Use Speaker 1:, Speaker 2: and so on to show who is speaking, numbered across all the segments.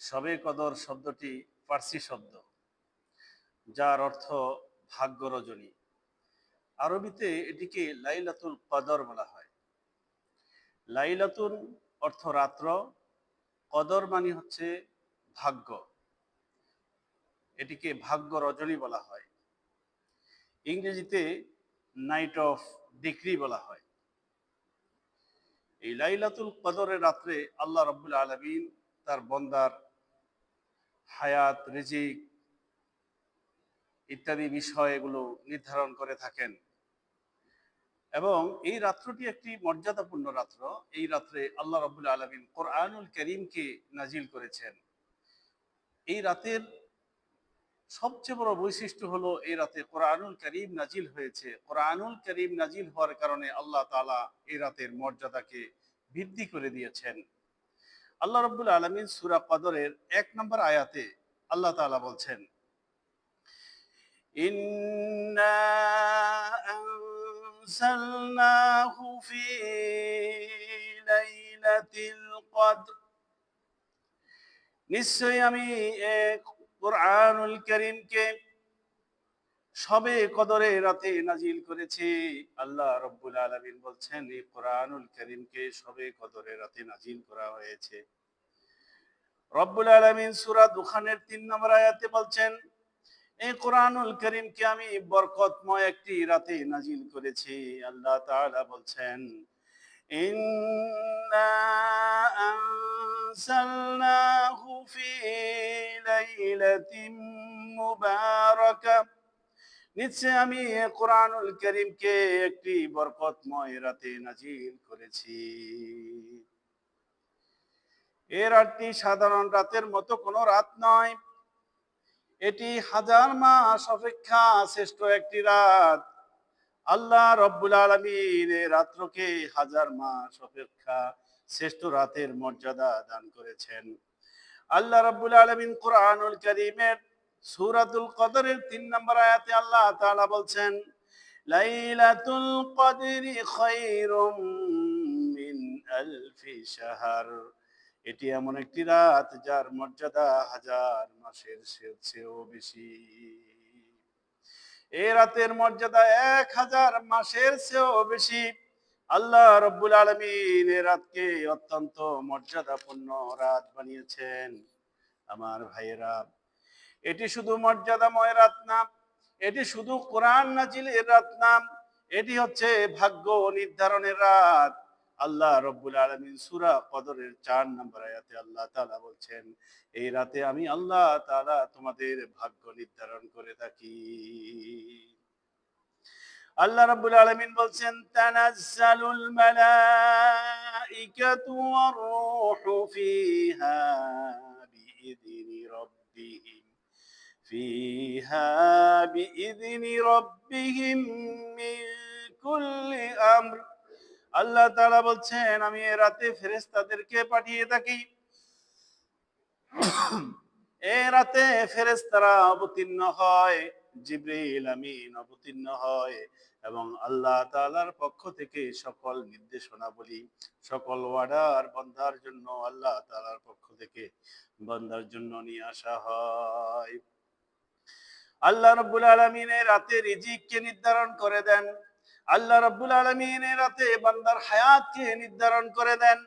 Speaker 1: সবে কদর শব্দটি পার্সি শব্দ, যার অর্থ ভাগ্য রজনী। আরবিতে এটিকে লাইলাতুল কদর বলা হয়। লাইলাতুল অর্থ রাত্র, কদর মানে হচ্ছে ভাগ্য। এটিকে ভাগ্য রজনী বলা হয়। ইংরেজিতে নাইট অফ ডিগ্রি বলা হয়। এই লাইলাতুল কদরের রাত্রে আল্লাহ রব্বুল আলমিন তার বন্দার হায়াত, রিজিক ইত্যাদি বিষয় এগুলো নির্ধারণ করে থাকেন। এবং এই রাত্রটি একটি মর্যাদাপূর্ণ রাত্র। এই রাত্রে আল্লাহ রব্বুল আলমিন কোরআনুল করিমকে নাজিল করেছেন। এই রাতের সবচেয়ে বড় বৈশিষ্ট্য হলো এই রাতে কোরআনুল করিম নাজিল হয়েছে। কোরআনুল করিম নাজিল হওয়ার কারণে আল্লাহ তালা এই রাতের মর্যাদাকে বৃদ্ধি করে দিয়েছেন। আল্লাহ রব্বুল আলমিন সুরা কদরের এক নম্বর আয়াতে আল্লাহ তালা বলছেন নিশ্চয়ই আমি কোরআনুল করিমকে সবে কদরে রাতে নাজিল করেছি। আল্লাহ রব্বুল আলমিন বলছেন, এই কোরআনুল করিমকে সবে কদরে রাতে নাজিল করা হয়েছে। রব্বুল আলমিন সুরা দুখানের তিন নম্বর আয়াতে বলছেন এই কোরআনুল করিমকে আমি বরকতময় একটি রাতে নাজিল করেছি। আল্লাহ তাআলা বলছেন, ইন্না আনসালনাহু ফি লাইলাতিন মুবারাকাহ নিশ্চয় আমি কোরআনুল করিমকে একটি বরকতময় রাতে নাজিল করেছি। এ রাতটি সাধারণ রাতের মতো কোনো রাত নয়। এটি হাজার মাস অপেক্ষা শ্রেষ্ঠ একটি রাত। আল্লাহ রব্বুল আলমিন এ রাত্রকে হাজার মাস অপেক্ষা শ্রেষ্ঠ রাতের মর্যাদা দান করেছেন। আল্লাহ রব্বুল আলমিন কোরআনুল করিমের সূরাতুল কদরের তিন নম্বর আয়াতে আল্লাহ তাআলা বলছেন, লাইলাতুল কদরি খায়রুম মিন আলফি শাহর। এটি এমন একটি রাত যার মর্যাদা হাজার মাসের চেয়েও বেশি। এ রাতের মর্যাদা এক হাজার মাসের চেয়েও বেশি। আল্লাহ রব্বুল আলমিন এ রাতকে অত্যন্ত মর্যাদাপূর্ণ রাত বানিয়েছেন। আমার ভাইয়েরা, এটি শুধু মর্যাদাময় রাত না, এটি শুধু কোরআন নাজিলের রাত না, এটি হচ্ছে ভাগ্য নির্ধারণের রাত। আল্লাহ রব্বুল আলমিন সুরা কদরের চার নম্বর আয়াতে আল্লাহ তালা বলছেন, এই রাতে আমি আল্লাহ তালা তোমাদের ভাগ্য নির্ধারণ করে থাকি। আল্লাহ রাব্বুল আলামিন বলছেন, তানাজ্জালুল মালাইকাতু ওয়ার রূহু ফিহা বিইذনি রাব্বিহিম, ফিহা বিইذনি রাব্বিহিম মিন কুল্লি আমর। আল্লাহ তাআলা বলছেন, আমি এ রাতে ফেরেশতাদেরকে পাঠিয়ে থাকি। এ রাতে ফেরেশতারা অবতীর্ণ হয় জিব্রিল আমিন অবতীর্ণ হয় এবং আল্লাহ তাআলার পক্ষ থেকে সকল নির্দেশনা বলি সকল ওয়ার্ডার বন্দার জন্য আল্লাহ তাআলার পক্ষ থেকে বন্দার জন্য নিয়ে আসা হয়। আল্লাহ রব্বুল আলমিন রাতে রিজিককে নির্ধারণ করে দেন। আল্লাহ রব্বুল আলমিন রাতে বান্দার হায়াতকে নির্ধারণ করে দেন।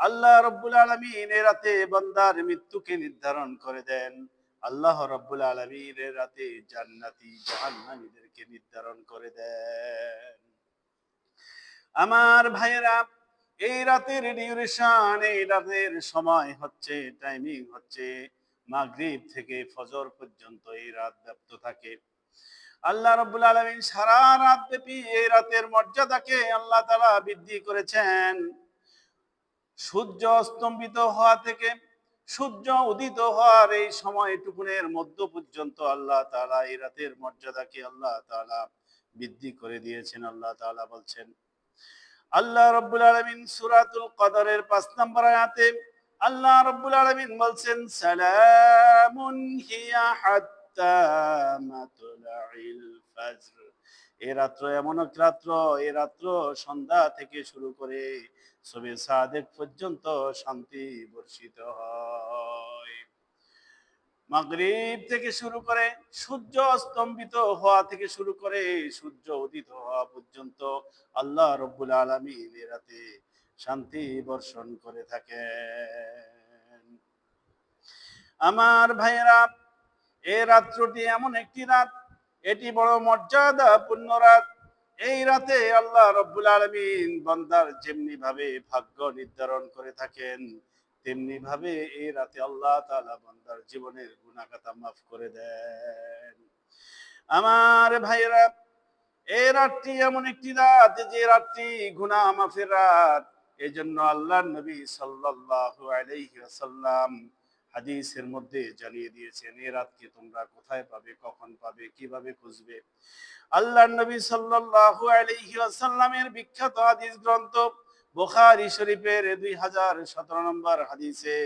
Speaker 1: আল্লাহ রব্বুল আলমিন রাতে বান্দার মৃত্যুকে নির্ধারণ করে দেন। আল্লাহ রব্বুল আলমীর রাতে জান্নাতি জাহান্নামীদেরকে নির্ধারণ করে দেন। আমার ভাইয়েরা, এই রাতের ডিউরেশন এই রাতের সময় হচ্ছে টাইমিং হচ্ছে, মাগরিব থেকে ফজর পর্যন্ত এই রাত ব্যাপ্ত থাকে। আল্লাহ রব্বুল আলমিন সারা রাত ব্যাপী এই রাতের মর্যাদাকে আল্লাহ তালা বৃদ্ধি করেছেন। সূর্য স্তম্ভিত হওয়া থেকে সূর্য উদিত হওয়ার এই সময়টুকুনের মধ্য পর্যন্ত আল্লাহ তালা এই রাতের মর্যাদাকে আল্লাহ তালা বৃদ্ধি করে দিয়েছেন, আল্লাহ তালা বলছেন। আল্লাহ রব্বুল আলমিন সুরাতুল কদরের পাঁচ নম্বর আয়াতে আল্লাহ রব্বুল আলমিন বলছেন, সালামুন হিয়া এ রাত্র এমন এক রাত্র, এ রাত্র সন্ধ্যা থেকে শুরু করে সবে সাদেক পর্যন্ত শান্তি বর্ষিত হয়। থেকে শুরু করে সূর্য স্তম্ভিত হওয়া থেকে শুরু করে সূর্য উদিত হওয়া পর্যন্ত আল্লাহ রব্বুল আলমিন এ রাতে শান্তি বর্ষণ করে থাকেন। আমার ভাইয়েরা এ রাত্রটি এমন একটি রাত, এটি বড় মর্যাদা পূর্ণ রাত। এই রাতে আল্লাহ রব্বুল আলমিন বন্দার যেমনি ভাবে ভাগ্য নির্ধারণ করে থাকেন তেমনি ভাবে এই রাতে আল্লাহ তাআলা বান্দার জীবনের গুণাকাতা মাফ করে দেন। আমার ভাইয়েরা এই রাতটি এমন একটি রাত যে রাতটি গুণা মাফের রাত। এই জন্য আল্লাহ নবী সাল্লাল্লাহু আলাইহি হাদিসের মধ্যে জানিয়ে দিয়েছেন এই রাতকে তোমরা কোথায় পাবে কখন পাবে কিভাবে খুঁজবে আল্লাহ নবী সাল্লাল্লাহু আলাইহি ওয়াসাল্লামের বিখ্যাত হাদিস গ্রন্থ বুখারী শরীফের দুই হাজার সতেরো নম্বর হাদিসে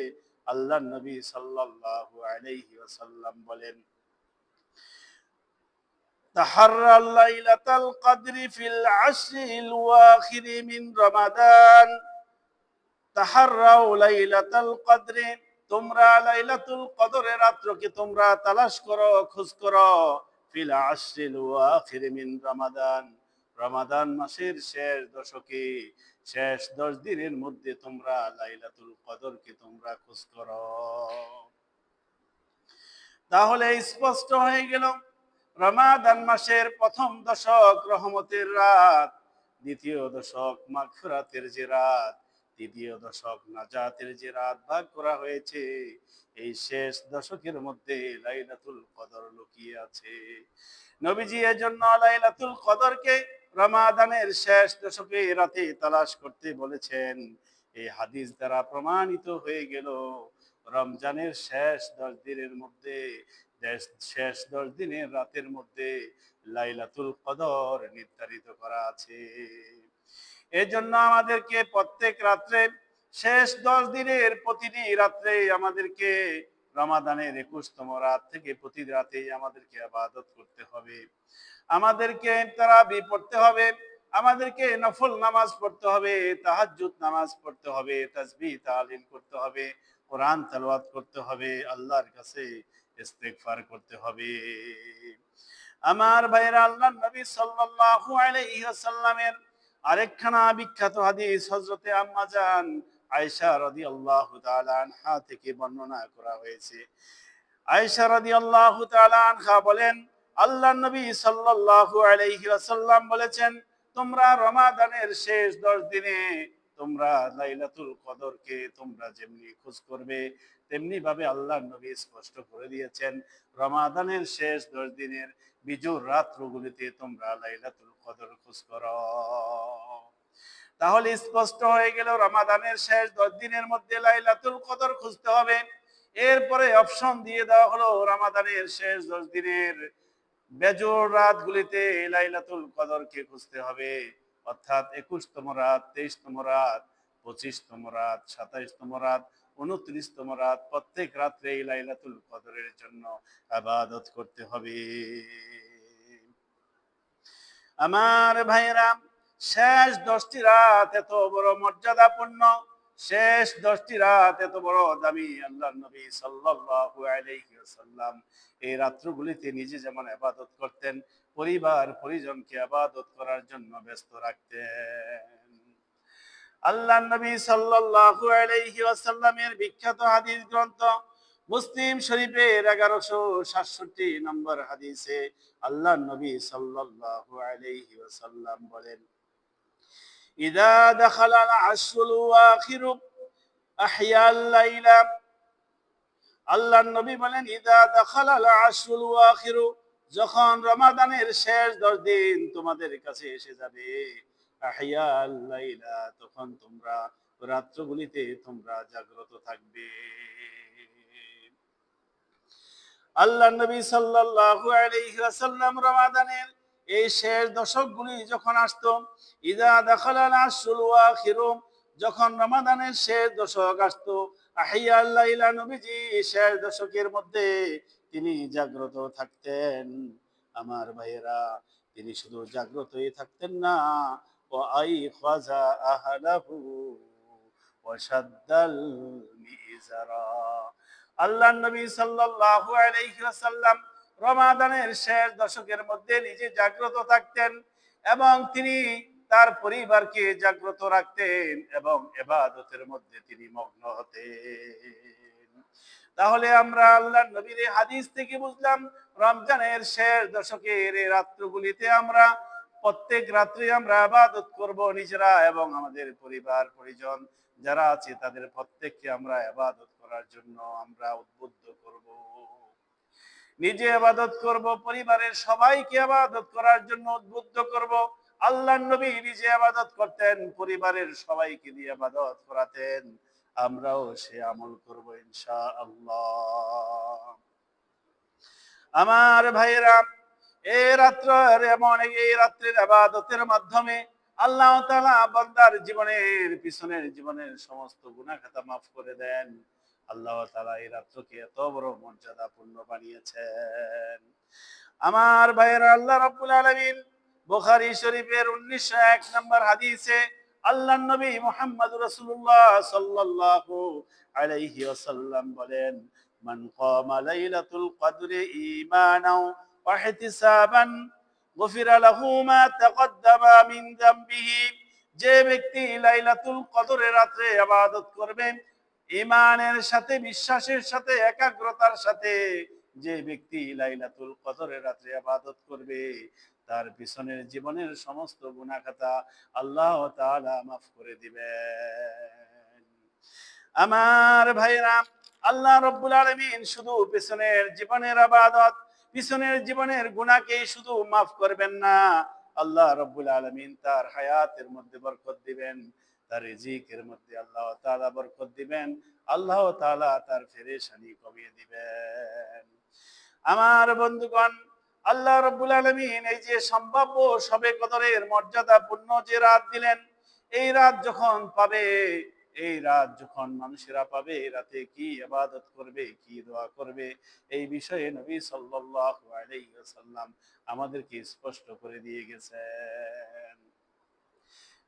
Speaker 1: আল্লাহ নবী সাল্লাল্লাহু আলাইহি ওয়াসাল্লাম বলেন تحرى الليلة القدر في العشر الواخر من رمضان تحروا ليلة القدر তোমরা লাইলাতুল কদরের রাত্রকে তোমরা তালাশ করো, খোঁজ করো। ফিল আশরিল ওয়াখির মিন রমাদান। রমাদান মাসের শেষ দশকে, শেষ দশ দিনের মধ্যে তোমরা লাইলাতুল কদরকে তোমরা খোঁজ করো। তাহলে স্পষ্ট হয়ে গেল, রমাদান মাসের প্রথম দশক রহমতের রাত, দ্বিতীয় দশক মাগফিরাতের যে রাত তৃতীয় দশক নাজাতের যে রাত ভাগ করা হয়েছে, এই শেষ দশকের মধ্যে লাইলাতুল কদর লুকিয়ে আছে। নবীজি এর জন্য লাইলাতুল কদরকে রমাদানের শেষ দশকে রাতে তালাশ করতে বলেছেন। এই হাদিস দ্বারা প্রমাণিত হয়ে গেল, রমজানের শেষ দশ দিনের মধ্যে শেষ দশ দিনের রাতের মধ্যে লাইলাতুল কদর নির্ধারিত করা আছে। এজন্য আমাদেরকে প্রত্যেক রাত্রে, শেষ দশ দিনের প্রতিটি রাত্রে আমাদেরকে রমাদানের একুশতম রাত থেকে প্রতি রাতে আমাদেরকে আবাদত করতে হবে। আমাদেরকে তারাবি পড়তে হবে, আমাদেরকে নফল নামাজ পড়তে হবে, তাহাজ্জুদ নামাজ পড়তে হবে, তাসবিহ তালিম করতে হবে, কোরআন তালওয়াত করতে হবে, আল্লাহর কাছে ইস্তেগফার করতে হবে। আমার ভাইরা আল্লাহ নবী সাল্লাল্লাহু আলাইহি ওয়াসাল্লামের আরেকখানা বিখ্যাত হাদিস হযরতে আম্মা জান আয়েশা রাদিয়াল্লাহু তাআলা আনহা থেকে বর্ণনা করা হয়েছে। আয়েশা রাদিয়াল্লাহু তাআলা আনহা বলেন আল্লাহ নবী সাল্লাল্লাহু আলাইহি ওয়াসাল্লাম বলেছেন, তোমরা রমাদানের শেষ 10 দিনে তোমরা লাইলাতুল কদরকে তোমরা যেমনি খোঁজ করবে তেমনি ভাবে আল্লাহ নবী স্পষ্ট করে দিয়েছেন, রমাদানের শেষ দশ দিনের বিজুর রাত্রগুলিতে তোমরা লাইলাতুল কদর খোঁজ করো তাহলে স্পষ্ট হয়ে গেল, রমাদানের শেষ দশ দিনের মধ্যে লাইলাতুল কদর খুঁজতে হবে। এরপরে অপশন দিয়ে দেওয়া হলো, রমাদানের শেষ দশ দিনের বেজোর রাতগুলিতে লাইলাতুল কদরকে খুঁজতে হবে। অর্থাৎ একুশতম রাত, তেইশতম রাত, পঁচিশতম রাত, সাতাইশতম রাত, উনত্রিশতম রাত, প্রত্যেক রাত্রে লাইলাতুল কদরের জন্য আবাদত করতে হবে। আমার ভাইয়েরা, শেষ দশটি রাত এত বড় মর্যাদাপূর্ণ, শেষ দশটি রাত এত বড় দামি আল্লাহ নবী সাল্লাল্লাহু আলাইহি ওয়াসাল্লাম। এই রাত্রগুলিতে নিজে যেমন আবাদত করতেন, পরিবার পরিজনকে আবাদত করার জন্য ব্যস্ত রাখতেন। আল্লাহ নবী সাল্লাল্লাহু আলাইহি ওয়াসাল্লামের বিখ্যাত হাদিস গ্রন্থ মুসলিম শরীফের এগারোশো সাতষট্টি নম্বর হাদিসে আল্লাহ নবী সাল্লাল্লাহু আলাইহি ওয়াসাল্লাম বলেন আল্লাহ নবী বলেন যখন রমাদানের শেষ দশ দিন তোমাদের কাছে এসে যাবে আহিয়া আল-লাইলা তখন তোমরা রাত্রগুলিতে তোমরা জাগ্রত থাকবে। আল্লাহ নবী সাল্লাল্লাহু আলাইহি ওয়াসাল্লাম রমাদানের এই শেষ দশকগুলি যখন আসতো, ইদা দাখালাল আশরুল ওয়াখিরু যখন রমাদানের শেষ দশক আসতো আহিয়া আল্লাইলা নবীজি শেষ দশকের মধ্যে তিনি জাগ্রত থাকতেন। আমার ভাইয়েরা, তিনি শুধু জাগ্রতই থাকতেন না ও আই খাজা আহলাহু ওয়াশাদ্দাল মিজারা। আল্লাহ নবী সাল্লাল্লাহু আলাইহি রমাদানের শেষ দশকের মধ্যে নিজে জাগ্রত থাকতেন এবং তিনি তার পরিবারকে জাগ্রত রাখতেন এবং এবাদতের মধ্যে তিনি মগ্ন হতেন। তাহলে আমরা আল্লাহ নবীর হাদিস থেকে বুঝলাম, রমজানের শেষ দশকের এই রাত্রগুলিতে আমরা প্রত্যেক রাত্রে আমরা আবাদত করব নিজেরা এবং আমাদের পরিবার, পরিজন যারা আছে তাদের প্রত্যেককে আমরা আবাদত করার জন্য আমরা উদ্বুদ্ধ করব। নিজে আবাদত করব, পরিবারের সবাইকে আবাদত করার জন্য উদ্বুদ্ধ করব। আল্লাহ নবী নিজে আবাদত করতেন, পরিবারের সবাইকে দিয়ে আবাদত করাতেন। আমরাও সে আমল করব ইনশা আল্লাহ আমার ভাইয়েরা এই রাত্রের এমন এই রাত্রের আবাদতের মাধ্যমে আল্লাহ তাআলা বান্দার জীবনের, পিছনের জীবনের সমস্ত গুনাহ খাতা মাফ করে দেন। আল্লাহ তালা এই রাত্রকে এত বড় মর্যাদাপূর্ণ বানিয়েছেন। আমার ভাইয়েরা, আল্লাহ রাব্বুল আলামিন বুখারী শরীফের 1901 নম্বর হাদিসে আল্লাহ নবী মুহাম্মদ রাসূলুল্লাহ সাল্লাল্লাহু আলাইহি ওয়াসাল্লাম বলেন, মান কামা লাইলাতুল কদরি ঈমানাও ওয়া ইহতিসাবান গুফিরা লাহু মা তাকদ্দামা মিন যামবিহি যে ব্যক্তি লাইলাতুল কদরের রাতে ইবাদত করবে ঈমানের সাথে, বিশ্বাসের সাথে, একাগ্রতার সাথে যে ব্যক্তি লাইলাতুল কদরের রাতে আবাদত করবে, তার পিছনের জীবনের সমস্ত গুনাহখাতা আল্লাহ মাফ করে দিবেন। আমার ভাইরা আল্লাহ রব্বুল আলামিন শুধু পিছনের জীবনের আবাদত, পিছনের জীবনের গুনাহকে শুধু মাফ করবেন না, আল্লাহ রব্বুল আলামিন তার হায়াতের মধ্যে বরকত দিবেন। তার রিজিকের মধ্যে আল্লাহ তাআলা বরকত দিবেন, আল্লাহ তাআলা তার ফেরেশানি কমিয়ে দিবেন। আমার বন্ধুগণ, আল্লাহ রব্বুল আলমিন এই যে সম্ভাব্য সবে কদরের মর্যাদা পূর্ণ যে রাত দিলেন, এই রাত যখন পাবে, এই রাত যখন মানুষেরা পাবে, এই রাতে কি আবাদত করবে, কি দোয়া করবে, এই বিষয়ে নবী সাল্লাল্লাহু আলাইহি ওয়াসাল্লাম আমাদেরকে স্পষ্ট করে দিয়ে গেছেন।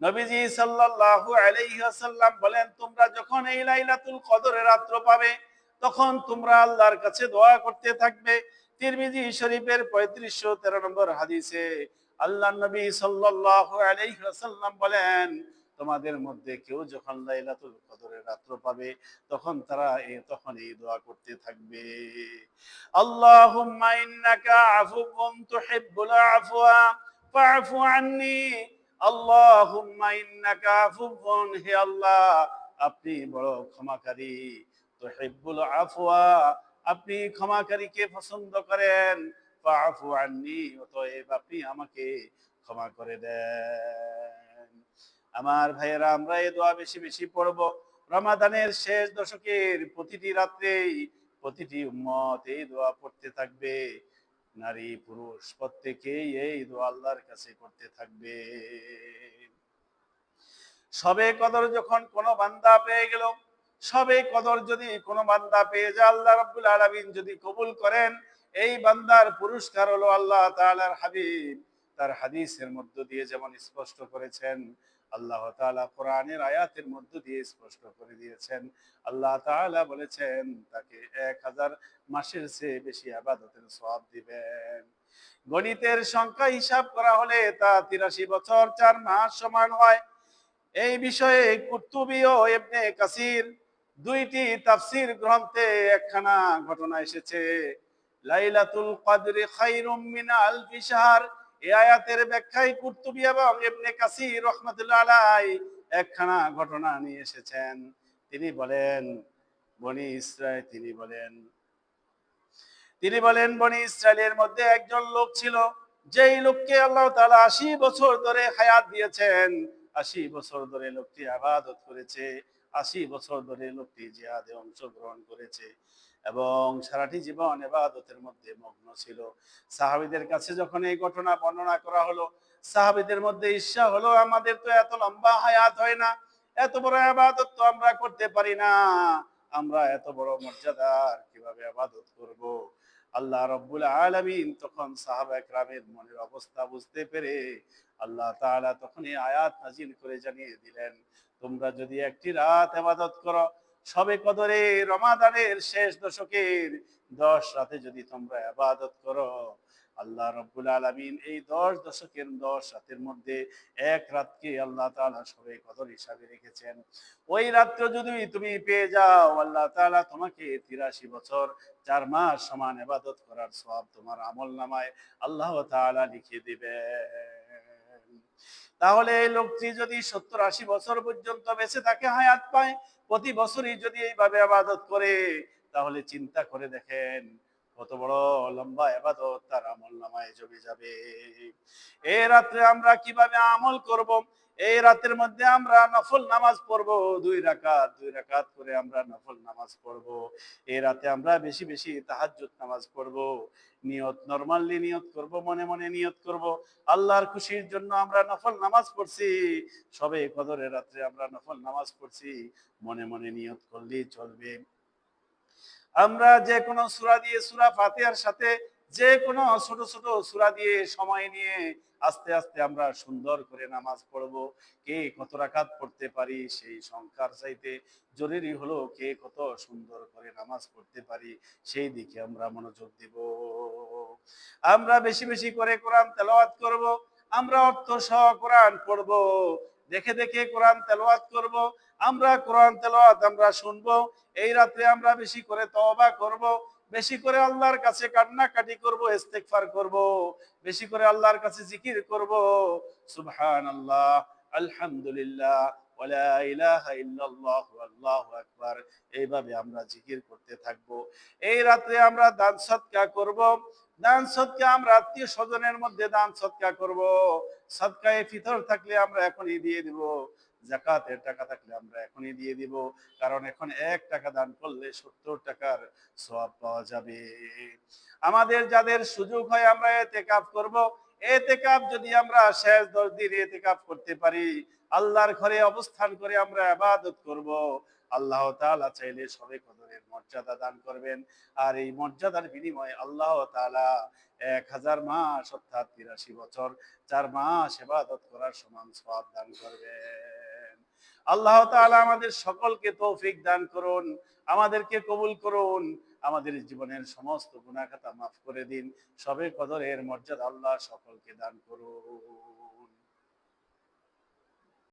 Speaker 1: নবীজি সাল্লাল্লাহু আলাইহি ওয়াসাল্লাম বলেন, তোমরা যখন এই লাইলাতুল কদরের রাত্র পাবে, তখন তোমরা আল্লাহর কাছে দোয়া করতে থাকবে। তিরমিজি শরীফের পঁয়ত্রিশশো তেরো নম্বর হাদিসে আল্লাহ নবী সাল্লাল্লাহু আলাইহি ওয়াসাল্লাম বলেন, তোমাদের মধ্যে কেউ যখন লাইলাতুল কদরের রাত্র পাবে, তখন তারা তখন এই দোয়া করতে থাকবে। আল্লাহুম্মা ইন্নাকা আফুউন তুহিব্বুল আফওয়া আন্নি আল্লাহুম্মা ইন্নাকা আফুউন হে আল্লাহ, আপনি বড় ক্ষমাকারী, তুহিব্বুল আফওয়া, আপনি ক্ষমাকারীকে পছন্দ করেন, ফাআফু আন্নি, অতএব আপনি আমাকে ক্ষমা করে দেন। আমার ভাইয়েরা, আমরা এই দোয়া বেশি বেশি পড়ব। রমাদানের শেষ দশকের প্রতিটি রাত্রেই প্রতিটি উম্মত এই দোয়া পড়তে থাকবে। নারী, পুরুষ, প্রত্যেকেই এই দোয়া আল্লাহর কাছে করতে থাকবে। সবে কদর যখন কোনো বান্দা পেয়ে গেল, সবে কদর যদি কোনো বান্দা পেয়ে যায়, আল্লাহ রাব্বুল আলামিন যদি কবুল করেন, এই বান্দার পুরস্কার হলো আল্লাহ তাআলার হাবিব। তার হাদিসের মধ্য দিয়ে যেমন স্পষ্ট করেছেন আল্লাহ তাআলা কোরআনের আয়াতের মধ্য দিয়ে স্পষ্ট করে দিয়েছেন। আল্লাহ তাআলা বলেছেন, তাকে এক হাজার মাসের চেয়ে বেশি আবাদতের সওয়াব দিবেন। গণিতের সংখ্যা হিসাব করা হলে তা তিরাশি বছর চার মাস সমান হয়। এই বিষয়ে কুর্তুবি ও কাসির দুইটি তাফসির গ্রন্থে একখানা ঘটনা এসেছে। লাইলাতুল কদরি খায়রুম মিন আলফি এই আয়াতের ব্যাখ্যায় কুর্তুবি এবং আলাই একখানা ঘটনা নিয়ে এসেছেন। তিনি বলেন, বনি ইসরায়েল, তিনি বলেন তিনি বলেন, বনি ইসরায়েলের মধ্যে একজন লোক ছিল, যেই লোককে আল্লাহ তাআলা আশি বছর ধরে হায়াত দিয়েছেন। আশি বছর ধরে লোকটি আবাদত করেছে, আশি বছর ধরে লোকটি জিহাদে অংশগ্রহণ করেছে। এবং সারাটি জীবন এবাদতের মধ্যে মগ্ন ছিল। সাহাবিদের কাছে যখন এই ঘটনা বর্ণনা করা হলো, সাহাবিদের মধ্যে ঈর্ষা হলো, আমাদের তো এত লম্বা হায়াত হয় না, এত বড় আবাদত তো আমরা করতে পারি না, আমরা এত বড় মর্যাদার কীভাবে আবাদত করব? আল্লাহ রব্বুল আলামিন তখন সাহাবা একরামের মনের অবস্থা বুঝতে পেরে আল্লাহ তাআলা তখন এই আয়াত নাজিল করে জানিয়ে দিলেন, তোমরা যদি একটি রাত আবাদত করো সবে কদরে রমাদানের শেষ দশকের দশ রাতে যদি তোমরা আবাদত করো, আল্লাহ রব্বুল আলমিন এই দশ দশকের দশ রাতের মধ্যে এক রাতকে আল্লাহ তাআলা সবে কদর হিসাবে রেখেছেন। ওই রাত্র যদি তুমি পেয়ে যাও, আল্লাহ তাআলা তোমাকে তিরাশি বছর চার মাস সমান আবাদত করার সব তোমার আমল নামায় আল্লাহ তাআলা লিখে দিবেন। তাহলে এই লোকটি যদি সত্তর আশি বছর পর্যন্ত বেঁচে থাকে, হায়াত পায় প্রতি বছরই যদি এইভাবে আবাদত করে, তাহলে চিন্তা করে দেখেন কত বড় লম্বা আবাদত তার আমল নামায় জমে যাবে। এ রাত্রে আমরা কীভাবে আমল করব? এই রাতের মধ্যে আমরা নফল নামাজ পড়ব, দুই রাকাত দুই রাকাত করে আমরা নফল নামাজ পড়ব। এই রাতে আমরা বেশি বেশি তাহাজ্জুদ নামাজ পড়ব। নিয়ত নরমালি নিয়ত করব, মনে মনে নিয়ত করব। আল্লাহর খুশির জন্য আমরা নফল নামাজ পড়ছি। সবে কদরের রাত্রে আমরা নফল নামাজ পড়ছি। মনে মনে নিয়ত করলেই চলবে। আমরা যে কোনো সূরা দিয়ে সুরা ফাতিহার সাথে যে কোনো ছোট ছোট সূরা দিয়ে সময় নিয়ে আস্তে আস্তে আমরা সুন্দর করে নামাজ পড়ব। কে কত রাকাত পড়তে পারি সেই সংখ্যার চাইতে জরুরি হলো কে কত সুন্দর করে নামাজ পড়তে পারি সেই দিকে আমরা মনোযোগ দেব। আমরা বেশি বেশি করে কোরআন তেলাওয়াত করব, আমরা অর্থ সহ কোরআন পড়ব, দেখে দেখে কোরআন তেলাওয়াত করব, আমরা কোরআন তেলাওয়াত আমরা শুনব, এই রাত্রে আমরা বেশি করে তওবা করব বেশি করে আল্লাহর কাছে কান্নাকাটি করব, ইস্তেগফার করব, বেশি করে আল্লাহর কাছে জিকির করব। সুবহানাল্লাহ, আলহামদুলিল্লাহ ওয়ালা ইলাহা ইল্লাল্লাহ, আল্লাহু আকবার। এইভাবে আমরা জিকির করতে থাকব। এই রাত্রে আমরা দান সৎকা করব। দান সৎকা আমরা আত্মীয় স্বজনের মধ্যে দান সৎকা করব। সৎকায়ে ফিতর থাকলে আমরা এখনই দিয়ে দিব। জাকাতের টাকা থাকলে আমরা এখনই দিয়ে দিব। কারণ এখন এক টাকা দান করলে সত্তর টাকার সওয়াব পাওয়া যাবে। আমাদের যাদের সুযোগ হয় আমরা এতে কাপ করব। এতে কাপ যদি আমরা শেষ দশ দিন এতে কাপ করতে পারি, আল্লাহর ঘরে অবস্থান করে আমরা আবাদত করব। আল্লাহ তাআলা চাইলে সবে কদরের মর্যাদা দান করবেন। আর এই মর্যাদার বিনিময়ে আল্লাহ তাআলা এক হাজার মাস, অর্থাৎ তিরাশি বছর, চার মাস এবাদত করার সমান সওয়াব দান করবেন। আল্লাহ তাআলা আমাদের সকলকে তৌফিক দান করুন, আমাদেরকে কবুল করুন, আমাদের জীবনের সমস্ত গুণাখাতা মাফ করে দিন। সবে কদরের মর্যাদা আল্লাহ সকলকে দান করুন।